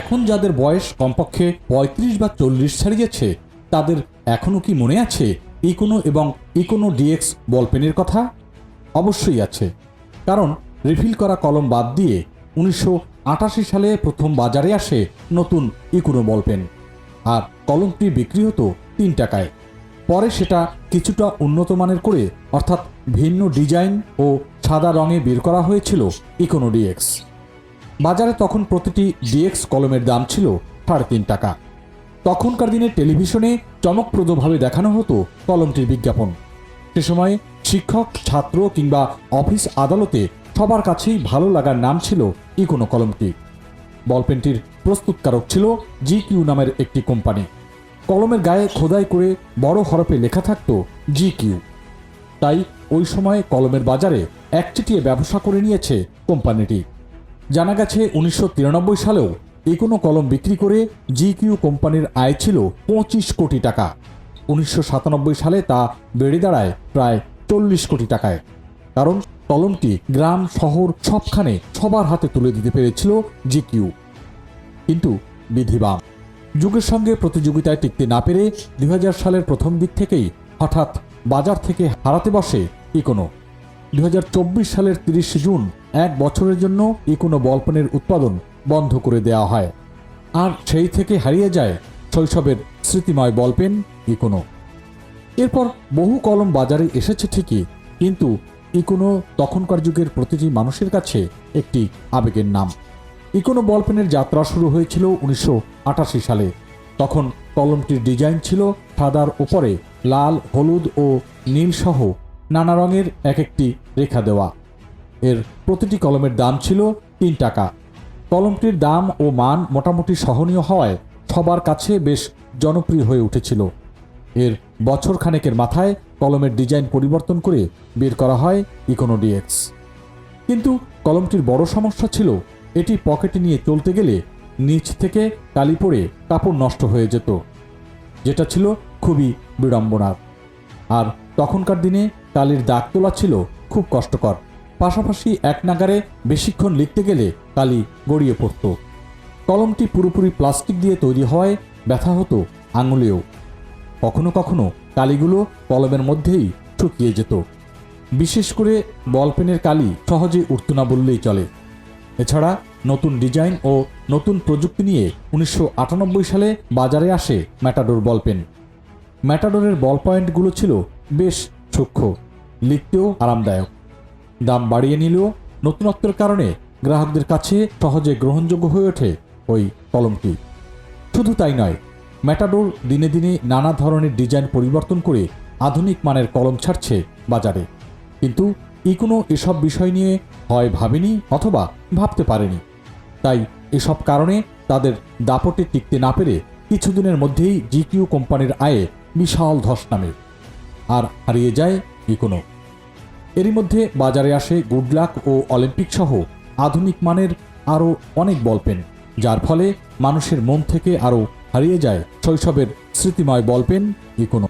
এখন যাদের বয়স কমপক্ষে পঁয়ত্রিশ বা চল্লিশ ছাড়িয়েছে, তাদের এখনও কি মনে আছে ইকোনো এবং ইকোনো ডিএক্স বলপেনের কথা? অবশ্যই আছে। কারণ রিফিল করা কলম বাদ দিয়ে উনিশশো আটাশি সালে প্রথম বাজারে আসে নতুন ইকোনো বলপেন। আর কলমটি বিক্রি হতো তিন টাকায়। পরে সেটা কিছুটা উন্নত মানের করে, অর্থাৎ ভিন্ন ডিজাইন ও সাদা রঙে বের করা হয়েছিল ইকোনো ডিএক্স। বাজারে তখন প্রতিটি ডিএক্স কলমের দাম ছিল সাড়ে তিন টাকা। তখনকার দিনে টেলিভিশনে চমকপ্রদভাবে দেখানো হতো কলমটির বিজ্ঞাপন। সে সময় শিক্ষক, ছাত্র কিংবা অফিস আদালতে সবার কাছেই ভালো লাগার নাম ছিল ইকোনো কলমটি। বলপেনটির প্রস্তুতকারক ছিল জি কিউ নামের একটি কোম্পানি। কলমের গায়ে খোদাই করে বড় হরফে লেখা থাকতো জি কিউ তাই ওই সময় কলমের বাজারে একচিটিয়ে ব্যবসা করে নিয়েছে কোম্পানিটি। জানা গেছে, উনিশশো তিরানব্বই সালেও ইকোনো কলম বিক্রি করে জি কিউ কোম্পানির আয় ছিল পঁচিশ কোটি টাকা। উনিশশো সাতানব্বই সালে তা বেড়ে দাঁড়ায় প্রায় চল্লিশ কোটি টাকায়। কারণ কলমটি গ্রাম, শহর সবখানে সবার হাতে তুলে দিতে পেরেছিল জি কিউ কিন্তু বিধিবাম। যুগের সঙ্গে প্রতিযোগিতায় টিকতে না পেরে দু হাজার সালের প্রথম দিক থেকেই হঠাৎ বাজার থেকে হারাতে বসে ইকোনো। চব্বিশ সালের তিরিশে জুন, এক বছরের জন্য ইকোনো বলপনের উৎপাদন বন্ধ করে দেওয়া হয়। আর সেই থেকে হারিয়ে যায় শৈশবের স্মৃতিময় বলপেন ইকোনো। এরপর বহু কলম বাজারে এসেছে ঠিকই, কিন্তু ইকোনো তখনকার যুগের প্রতিটি মানুষের কাছে একটি আবেগের নাম। ইকোনো বলপেনের যাত্রা শুরু হয়েছিল উনিশশো আটাশি সালে। তখন কলমটির ডিজাইন ছিল সাদার উপরে লাল, হলুদ ও নীল সহ নানা রঙের এক একটি রেখা দেওয়া। এর প্রতিটি কলমের দাম ছিল তিন টাকা। কলমটির দাম ও মান মোটামুটি সহনীয় হওয়ায় সবার কাছে বেশ জনপ্রিয় হয়ে উঠেছিল। এর বছর খানেকের মাথায় কলমের ডিজাইন পরিবর্তন করে বের করা হয় ইকোনো ডিএক্স কিন্তু কলমটির বড় সমস্যা ছিল, এটি পকেটে নিয়ে চলতে গেলে নিচ থেকে কালি পড়ে কাপড় নষ্ট হয়ে যেত, যেটা ছিল খুবই বিড়ম্বনার। আর তখনকার দিনে কালির দাগ তোলা ছিল খুব কষ্টকর। পাশাপাশি এক নাগারে বেশিক্ষণ লিখতে গেলে কালি গড়িয়ে পড়ত। কলমটি পুরোপুরি প্লাস্টিক দিয়ে তৈরি হওয়ায় ব্যথা হতো আঙুলেও। কখনো কখনো কালিগুলো কলমের মধ্যেই শুকিয়ে যেত। বিশেষ করে বলপেনের কালি সহজে উঠত না বললেই চলে। এছাড়া নতুন ডিজাইন ও নতুন প্রযুক্তি নিয়ে উনিশশো আটানব্বই সালে বাজারে আসে ম্যাটাডোর বলপেন ম্যাটাডোরের বল পয়েন্টগুলো ছিল বেশ সূক্ষ্ম, লিখতেও আরামদায়ক। দাম বাড়িয়ে নিলেও নতুনত্বের কারণে গ্রাহকদের কাছে সহজে গ্রহণযোগ্য হয়ে ওঠে ওই কলমটি। শুধু তাই নয় ম্যাটাডোর দিনে দিনে নানা ধরনের ডিজাইন পরিবর্তন করে আধুনিক মানের কলম ছাড়ছে বাজারে। কিন্তু ইকোনো এসব বিষয় নিয়ে হয় ভাবেনি অথবা ভাবতে পারেনি। তাই এসব কারণে তাদের দাপটে টিকতে না পেরে কিছুদিনের মধ্যেই জিকিউ কোম্পানির আয়ে বিশাল ধস নামে। আর হারিয়ে যায় ইকোনো এরই মধ্যে বাজারে আসে গুডলাক ও অলিম্পিক সহ আধুনিক মানের আরও অনেক বলপেন যার ফলে মানুষের মন থেকে আরও হারিয়ে যায় শৈশবের স্মৃতিময় বলপেন ইকোনো